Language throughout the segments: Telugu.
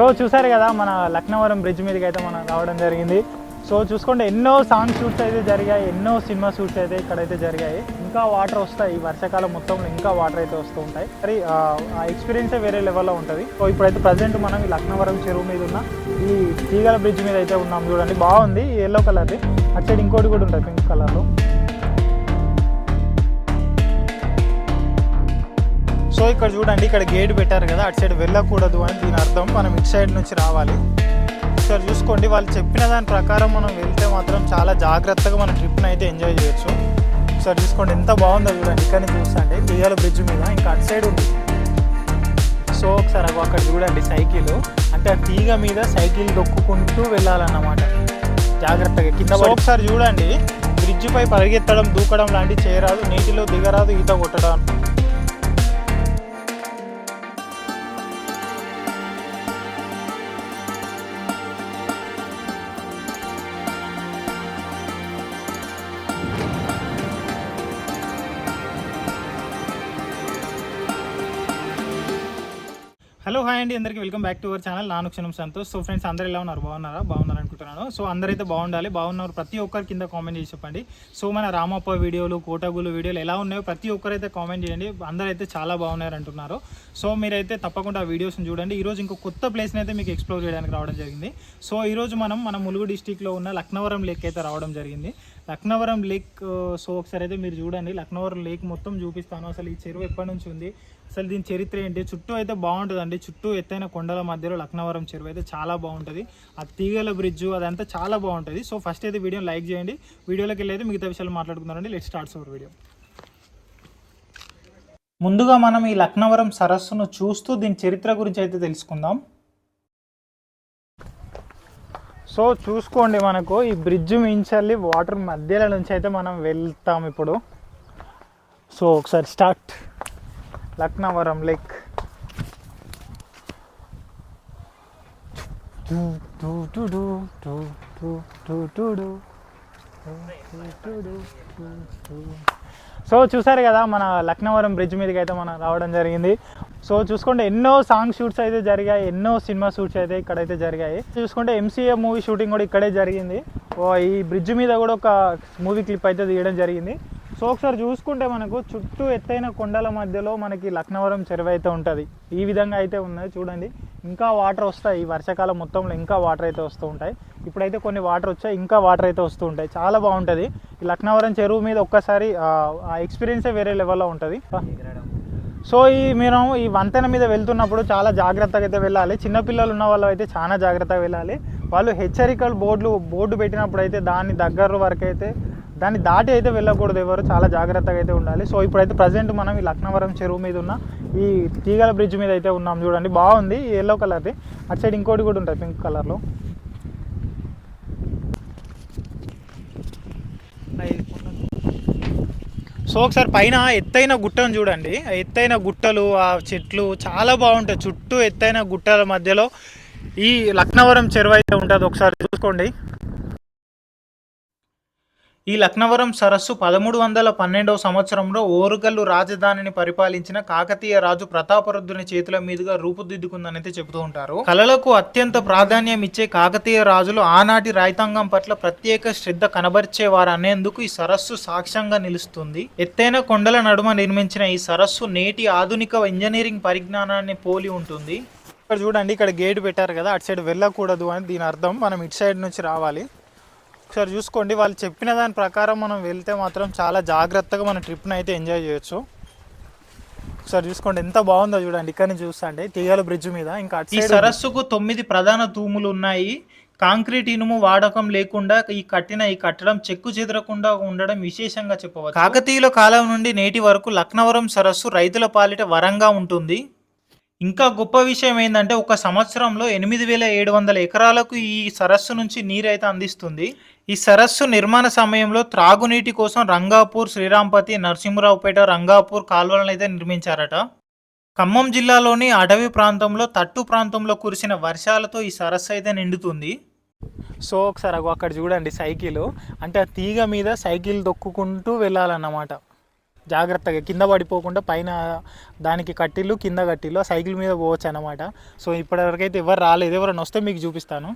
సో చూసారు కదా మన లక్నవరం బ్రిడ్జ్ మీదకి అయితే మనం రావడం జరిగింది. సో చూసుకోండి ఎన్నో సాంగ్ షూట్స్ అయితే జరిగాయి ఎన్నో సినిమా షూట్స్ అయితే ఇక్కడైతే జరిగాయి. ఇంకా వాటర్ వస్తాయి ఈ వర్షాకాలం మొత్తంలో ఇంకా వాటర్ అయితే వస్తూ ఉంటాయి. మరి ఆ ఎక్స్పీరియన్సే వేరే లెవెల్లో ఉంటుంది. సో ఇప్పుడైతే ప్రజెంట్ మనం ఈ లక్నవరం చెరువు మీద ఉన్న ఈ తీగల బ్రిడ్జ్ మీద అయితే ఉన్నాం చూడండి. బాగుంది ఎల్లో కలర్ది అటు సైడ్ ఇంకోటి కూడా ఉంటుంది పింక్ కలర్లో ఇక్కడ చూడండి ఇక్కడ గేట్ పెట్టారు కదా అటు సైడ్ వెళ్ళకూడదు అని దీని అర్థం. మనం ఇటు సైడ్ నుంచి రావాలి. ఒకసారి చూసుకోండి వాళ్ళు చెప్పిన దాని ప్రకారం మనం వెళ్తే మాత్రం చాలా జాగ్రత్తగా మన ట్రిప్ని అయితే ఎంజాయ్ చేయొచ్చు. ఒకసారి చూసుకోండి ఎంత బాగుందో చూడండి ఇక్కడ నుంచి చూస్తాండి పియ్యాల బ్రిడ్జ్ మీద ఇంకా అటు సైడ్ ఉంది. సో ఒకసారి అగో అక్కడ చూడండి సైకిల్. అంటే ఆ తీగ మీద సైకిల్ దొక్కుకుంటూ వెళ్ళాలన్నమాట. జాగ్రత్తగా కింద ఒకసారి చూడండి బ్రిడ్జ్ పై పరిగెత్తడం దూకడం లాంటివి చేయరాదు నీటిలో దిగరాదు ఈత కొట్టడం. హలో హాయ్ అండి అందరికీ welcome back to our channel. నాను క్షణం సంతోష్. సో ఫ్రెండ్స్ అందరు ఎలా ఉన్నారు? బాగున్నారా? బాగున్నారు అనుకుంటున్నాను సో అందరైతే బాగుండాలి. బాగున్నారు ప్రతి ఒక్కరి కింద కామెంట్ చేసి చెప్పండి. సో మన రామప్ప వీడియోలు కోటగులు వీడియోలు ఎలా ఉన్నాయో ప్రతి ఒక్కరైతే కామెంట్ చేయండి. అందరైతే చాలా బాగున్నారు అంటున్నారు సో మీరైతే తప్పకుండా ఆ వీడియోస్ని చూడండి. ఈరోజు ఇంకో కొత్త ప్లేస్ని అయితే మీకు ఎక్స్ప్లోర్ చేయడానికి రావడం జరిగింది. సో ఈరోజు మనం మన ములుగు డిస్టిక్లో ఉన్న లక్నవరం లేక్ అయితే రావడం జరిగింది. లక్నవరం లేక్ సో ఒకసారి అయితే మీరు చూడండి. లక్నవరం లేక్ మొత్తం చూపిస్తాను. అసలు ఈ చెరువు ఎప్పటి నుంచి ఉంది? అసలు దీని చరిత్ర ఏంటి? చుట్టూ అయితే బాగుంటుందండి. చుట్టూ ఎత్తైన కొండల మధ్యలో లక్నవరం చెరువు అయితే చాలా బాగుంటుంది. ఆ తీగల బ్రిడ్జ్ అదంతా చాలా బాగుంటుంది. సో ఫస్ట్ అయితే వీడియో లైక్ చేయండి. వీడియోలోకి వెళ్ళి అయితే మిగతా విషయాలు మాట్లాడుకుందామండి. లెట్ స్టార్ట్స్ అవర్ వీడియో ముందుగా మనం ఈ లక్నవరం సరస్సును చూస్తూ దీని చరిత్ర గురించి అయితే తెలుసుకుందాం. సో చూసుకోండి మనకు ఈ బ్రిడ్జ్ మించాలి వాటర్ మధ్యలో నుంచి అయితే మనం వెళ్తాం ఇప్పుడు. సో ఒకసారి స్టార్ట్. లక్నవరం లేక్. సో చూసారు కదా మన లక్నవరం బ్రిడ్జ్ మీదకి అయితే మనం రావడం జరిగింది. సో చూసుకుంటే ఎన్నో సాంగ్ షూట్స్ అయితే జరిగాయి ఎన్నో సినిమా షూట్స్ అయితే ఇక్కడైతే జరిగాయి. చూసుకుంటే ఎంసీఏ మూవీ షూటింగ్ కూడా ఇక్కడే జరిగింది. ఓ ఈ బ్రిడ్జ్ మీద కూడా ఒక మూవీ క్లిప్ అయితే తీయడం జరిగింది. సో ఒకసారి చూసుకుంటే మనకు చుట్టూ ఎత్తైన కొండల మధ్యలో మనకి లక్నవరం చెరువు అయితే ఉంటుంది. ఈ విధంగా అయితే ఉన్నది. చూడండి. ఇంకా వాటర్ వస్తాయి. ఈ వర్షాకాలం మొత్తంలో ఇంకా వాటర్ అయితే వస్తూ ఉంటాయి. ఇప్పుడైతే కొన్ని వాటర్ వచ్చాయి. ఇంకా వాటర్ అయితే వస్తూ ఉంటాయి. చాలా బాగుంటుంది. ఈ లక్నవరం చెరువు మీద ఒక్కసారి ఆ ఎక్స్పీరియన్సే వేరే లెవెల్లో ఉంటుంది. సో ఈ మీరు ఈ వంతెన మీద వెళ్తున్నప్పుడు చాలా జాగ్రత్తగా అయితే వెళ్ళాలి. చిన్నపిల్లలు ఉన్న వాళ్ళు అయితే చాలా జాగ్రత్తగా వెళ్ళాలి. వాళ్ళు హెచ్చరికలు బోర్డులు బోర్డు పెట్టినప్పుడు అయితే దాని దగ్గర వరకు అయితే దాన్ని దాటి అయితే వెళ్ళకూడదు ఎవరు చాలా జాగ్రత్తగా అయితే ఉండాలి. సో ఇప్పుడైతే ప్రజెంట్ మనం ఈ లక్నవరం చెరువు మీద ఉన్న ఈ తీగల బ్రిడ్జ్ మీద అయితే ఉన్నాం చూడండి. బాగుంది ఎల్లో కలర్ది అటు సైడ్ ఇంకోటి కూడా ఉంటుంది పింక్ కలర్లో సో ఒకసారి పైన ఎత్తైన గుట్టను చూడండి. ఎత్తైన గుట్టలు ఆ చెట్లు చాలా బాగుంటాయి. చుట్టూ ఎత్తైన గుట్టల మధ్యలో ఈ లక్నవరం చెరువు అయితే ఉంటుంది. ఒకసారి చూసుకోండి. ఈ లక్నవరం సరస్సు పదమూడు వందల పన్నెండవ సంవత్సరంలో ఓరుగల్లు రాజధానిని పరిపాలించిన కాకతీయ రాజు ప్రతాపరుద్రుని చేతుల మీదుగా రూపుదిద్దుకుందనైతే చెబుతూ ఉంటారు. కళలకు అత్యంత ప్రాధాన్యం ఇచ్చే కాకతీయ రాజులు ఆనాటి రైతాంగం పట్ల ప్రత్యేక శ్రద్ధ కనబరిచేవారు అనేందుకు ఈ సరస్సు సాక్ష్యంగా నిలుస్తుంది. ఎత్తైన కొండల నడుమ నిర్మించిన ఈ సరస్సు నేటి ఆధునిక ఇంజనీరింగ్ పరిజ్ఞానాన్ని పోలి ఉంటుంది. ఇక్కడ చూడండి ఇక్కడ గేట్ పెట్టారు కదా అటు సైడ్ వెళ్ళకూడదు అని దీని అర్థం. మనం ఇటు సైడ్ నుంచి రావాలి. ఒకసారి చూసుకోండి. వాళ్ళు చెప్పిన దాని ప్రకారం మనం వెళ్తే మాత్రం చాలా జాగ్రత్తగా మన ట్రిప్ని అయితే ఎంజాయ్ చేయొచ్చు. ఒకసారి చూసుకోండి. ఎంత బాగుందో చూడండి. ఇక్కడ నుంచి చూస్తాండి. తీగల బ్రిడ్జ్ మీద. ఇంకా ఈ సరస్సుకు తొమ్మిది ప్రధాన తూములు ఉన్నాయి. కాంక్రీట్ ఇనుము వాడకం లేకుండా ఈ కట్టిన ఈ కట్టడం చెక్కు చెదరకుండా ఉండడం విశేషంగా చెప్పవచ్చు. కాకతీయుల కాలం నుండి నేటి వరకు లక్నవరం సరస్సు రైతుల పాలిట వరంగా ఉంటుంది. ఇంకా గొప్ప విషయం ఏంటంటే ఒక సంవత్సరంలో ఎనిమిది వేల ఏడు వందల ఎకరాలకు ఈ సరస్సు నుంచి నీరైతే అందిస్తుంది. ఈ సరస్సు నిర్మాణ సమయంలో త్రాగునీటి కోసం రంగాపూర్ శ్రీరాంపతి నరసింహరావుపేట రంగాపూర్ కాలువలను అయితే నిర్మించారట. ఖమ్మం జిల్లాలోని అడవి ప్రాంతంలో తట్టు ప్రాంతంలో కురిసిన వర్షాలతో ఈ సరస్సు అయితే నిండుతుంది. సో ఒకసారి అక్కడ చూడండి సైకిల్. అంటే ఆ తీగ మీద సైకిల్ దొక్కుకుంటూ వెళ్ళాలన్నమాట. జాగ్రత్తగా కింద పడిపోకుండా పైన దానికి కట్టిల్లు కింద కట్టిల్లు సైకిల్ మీద పోవచ్చు అనమాట సో ఇప్పటివరకైతే ఎవరు రాలేదు. ఎవరైనా వస్తే మీకు చూపిస్తాను.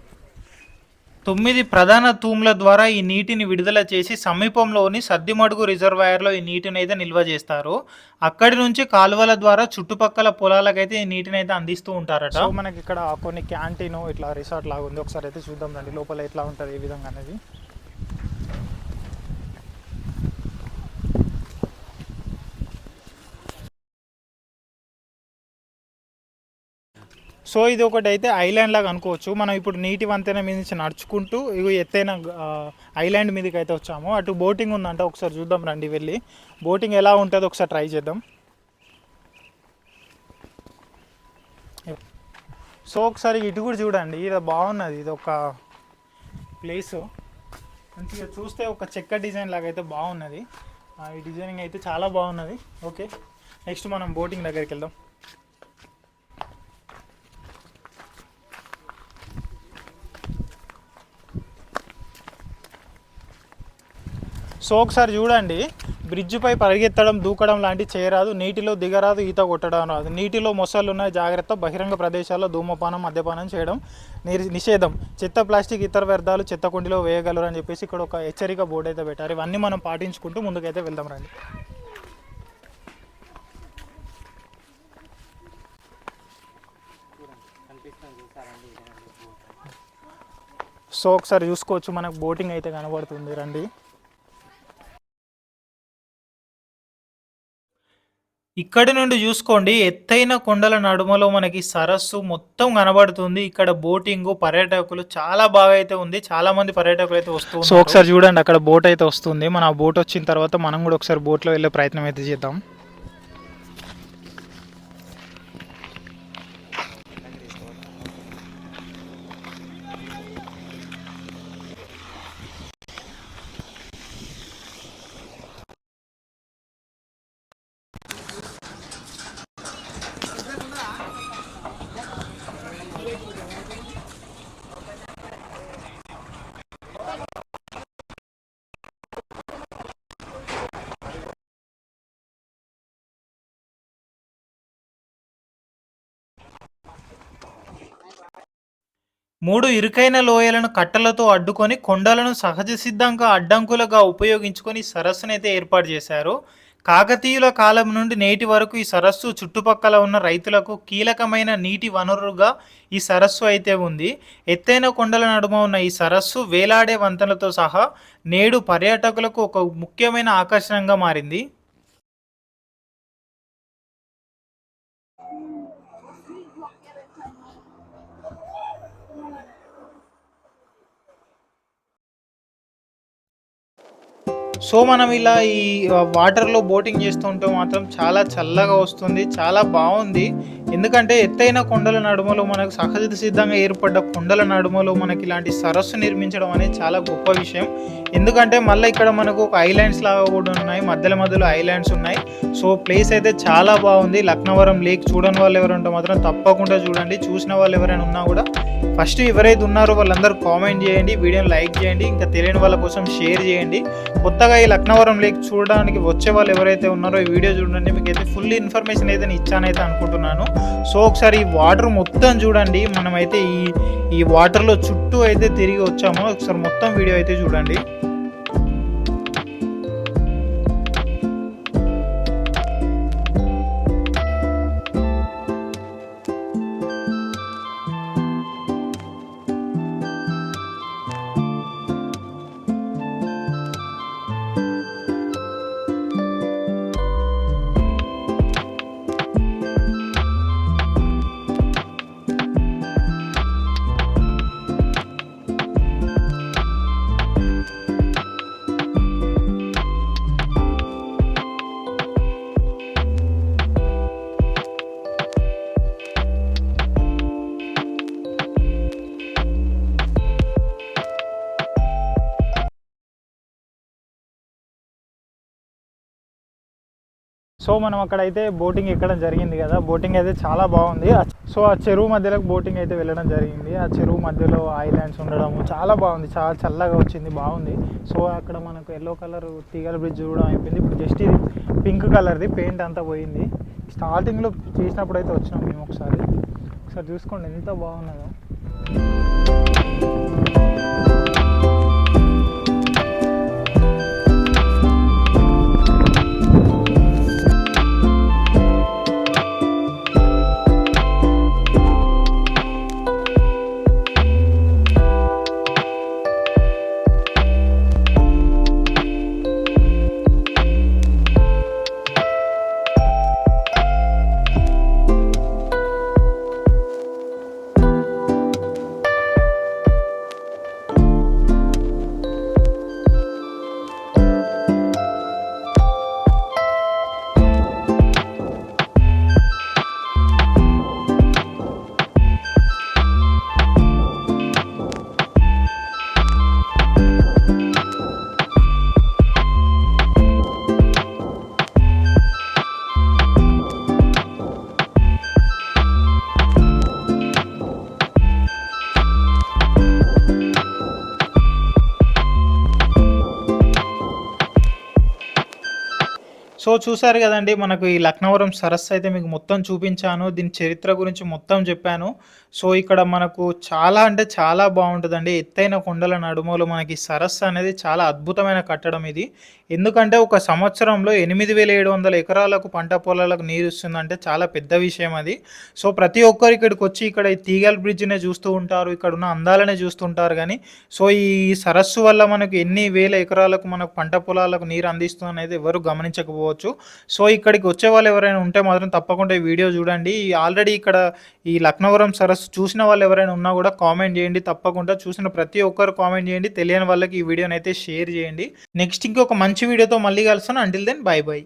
తొమ్మిది ప్రధాన తూముల ద్వారా ఈ నీటిని విడుదల చేసి సమీపంలోని సద్దిమడుగు రిజర్వాయర్లో ఈ నీటిని అయితే నిల్వ చేస్తారు. అక్కడి నుంచి కాలువల ద్వారా చుట్టుపక్కల పొలాలకైతే ఈ నీటిని అయితే అందిస్తూ ఉంటారట. మనకి ఇక్కడ కొన్ని క్యాంటీన్ ఇట్లా రిసార్ట్ లాగా ఉంది ఒకసారి అయితే చూద్దాం రండి. లోపల ఎట్లా ఉంటుంది ఏ విధంగా అనేది. సో ఇది ఒకటి అయితే ఐలాండ్ లాగా అనుకోవచ్చు. మనం ఇప్పుడు నీటి వంతెన మీద నుంచి నడుచుకుంటూ ఇవి ఎత్తైన ఐలాండ్ మీదకి అయితే వచ్చాము. అటు బోటింగ్ ఉందంట ఒకసారి చూద్దాం రండి వెళ్ళి. బోటింగ్ ఎలా ఉంటుందో ఒకసారి ట్రై చేద్దాం. సో ఒకసారి ఇటు కూడా చూడండి ఇది బాగున్నది ఇది ఒక ప్లేస్. మంచిగా చూస్తే ఒక చెక్క డిజైన్ లాగా అయితే బాగున్నది ఈ డిజైనింగ్ అయితే చాలా బాగున్నది. ఓకే నెక్స్ట్ మనం బోటింగ్ దగ్గరికి వెళ్దాం. సో ఒకసారి చూడండి. బ్రిడ్జిపై పరిగెత్తడం దూకడం లాంటి చేయరాదు. నీటిలో దిగరాదు ఈత కొట్టడం రాదు. నీటిలో మొసళ్ళు ఉన్న జాగ్రత్త. బహిరంగ ప్రదేశాల్లో ధూమపానం మద్యపానం చేయడం నిషేధం. చెత్త ప్లాస్టిక్ ఇతర వ్యర్థాలు చెత్త కుండిలో వేయగలరు అని చెప్పేసి ఇక్కడ ఒక హెచ్చరిక బోర్డు అయితే పెట్టారు. ఇవన్నీ మనం పాటించుకుంటూ ముందుకైతే వెళ్దాం రండి. సో ఒకసారి చూసుకోవచ్చు మనకు బోటింగ్ అయితే కనబడుతుంది. రండి. ఇక్కడి నుండి చూసుకోండి ఎత్తైన కొండల నడుమలో మనకి సరస్సు మొత్తం కనబడుతుంది. ఇక్కడ బోటింగ్ పర్యాటకులు చాలా బాగా అయితే ఉంది. చాలా మంది పర్యాటకులు అయితే వస్తూ సో ఒకసారి చూడండి అక్కడ బోట్ అయితే వస్తుంది. మన ఆ బోట్ వచ్చిన తర్వాత మనం కూడా ఒకసారి బోట్లో వెళ్ళే ప్రయత్నం అయితే చేద్దాం. మూడు ఇరుకైన లోయలను కట్టలతో అడ్డుకొని కొండలను సహజ సిద్ధంగా అడ్డంకులుగా ఉపయోగించుకొని సరస్సునైతే ఏర్పాటు చేశారు. కాకతీయుల కాలం నుండి నేటి వరకు ఈ సరస్సు చుట్టుపక్కల ఉన్న రైతులకు కీలకమైన నీటి వనరుగా ఈ సరస్సు అయితే ఉంది. ఎత్తైన కొండల నడుమ ఉన్న ఈ సరస్సు వేలాడే వంతెనలతో సహా నేడు పర్యాటకులకు ఒక ముఖ్యమైన ఆకర్షణగా మారింది. సో మనం ఇలా ఈ వాటర్లో బోటింగ్ చేస్తుంటే మాత్రం చాలా చల్లగా వస్తుంది చాలా బాగుంది. ఎందుకంటే ఎత్తైన కొండల నడుమలో మనకు సహజ సిద్ధంగా ఏర్పడ్డ కొండల నడుమలో మనకి ఇలాంటి సరస్సు నిర్మించడం అనేది చాలా గొప్ప విషయం. ఎందుకంటే మళ్ళీ ఇక్కడ మనకు ఒక ఐలాండ్స్ లాగా కూడా ఉన్నాయి. మధ్యలో మధ్యలో ఐలాండ్స్ ఉన్నాయి. సో ప్లేస్ అయితే చాలా బాగుంది. లక్నవరం లేక్ చూడని వాళ్ళు ఎవరంటే మాత్రం తప్పకుండా చూడండి. చూసిన వాళ్ళు ఎవరైనా ఉన్నా కూడా ఫస్ట్ ఎవరైతే ఉన్నారో వాళ్ళందరూ కామెంట్ చేయండి. వీడియోని లైక్ చేయండి. ఇంకా తెలియని వాళ్ళ కోసం షేర్ చేయండి. కొత్తగా ఈ లక్నవరం లేక్ చూడడానికి వచ్చే వాళ్ళు ఎవరైతే ఉన్నారో ఈ వీడియో చూడండి. మీకు అయితే ఫుల్ ఇన్ఫర్మేషన్ అయితే నేను ఇచ్చానైతే అనుకుంటున్నాను. సో ఒకసారి ఈ వాటర్ మొత్తం చూడండి. మనమైతే ఈ ఈ వాటర్లో చుట్టూ అయితే తిరిగి వచ్చాము. ఒకసారి మొత్తం వీడియో అయితే చూడండి. సో మనం అక్కడైతే బోటింగ్ ఎక్కడం జరిగింది కదా. బోటింగ్ అయితే చాలా బాగుంది. సో ఆ చెరువు మధ్యలోకి బోటింగ్ అయితే వెళ్ళడం జరిగింది. ఆ చెరువు మధ్యలో ఐలాండ్స్ ఉండడం చాలా బాగుంది. చాలా చల్లగా వచ్చింది బాగుంది. సో అక్కడ మనకు ఎల్లో కలర్ తీగల బ్రిడ్జ్ చూడడం అయిపోయింది. ఇప్పుడు జస్ట్ ఇది పింక్ కలర్ది పెయింట్ అంతా పోయింది. స్టార్టింగ్లో చేసినప్పుడు అయితే వచ్చినాం మేము ఒకసారి. ఒకసారి చూసుకోండి ఎంత బాగున్నదో సో చూసారు కదండి మనకు ఈ లక్నవరం సరస్సు అయితే మీకు మొత్తం చూపించాను దీని చరిత్ర గురించి మొత్తం చెప్పాను. సో ఇక్కడ మనకు చాలా అంటే చాలా బాగుంటుందండి. ఎత్తైన కొండల నడుమలో మనకి సరస్సు అనేది చాలా అద్భుతమైన కట్టడం ఇది. ఎందుకంటే ఒక సంవత్సరంలో ఎనిమిది వేల ఏడు వందల ఎకరాలకు పంట పొలాలకు నీరు ఇస్తుందంటే చాలా పెద్ద విషయం అది. సో ప్రతి ఒక్కరు ఇక్కడికి వచ్చి ఇక్కడ ఈ తీగల్ బ్రిడ్జ్నే చూస్తూ ఉంటారు ఇక్కడ ఉన్న అందాలనే చూస్తుంటారు కానీ సో ఈ సరస్సు వల్ల మనకు ఎన్ని వేల ఎకరాలకు మనకు పంట పొలాలకు నీరు అందిస్తుంది అనేది ఎవరు గమనించకపోవచ్చు. సో ఇక్కడికి వచ్చే వాళ్ళు ఎవరైనా ఉంటే మాత్రం తప్పకుండా ఈ వీడియో చూడండి. ఆల్రెడీ ఇక్కడ ఈ లక్నవరం సరస్సు చూసిన వాళ్ళు ఎవరైనా ఉన్నా కూడా కామెంట్ చేయండి. తప్పకుండా చూసిన ప్రతి ఒక్కరు కామెంట్ చేయండి. తెలియని వాళ్ళకి ఈ వీడియోని అయితే షేర్ చేయండి. నెక్స్ట్ ఇంకొక మంచి వీడియోతో మళ్ళీ కలుస్తాను. Until then by by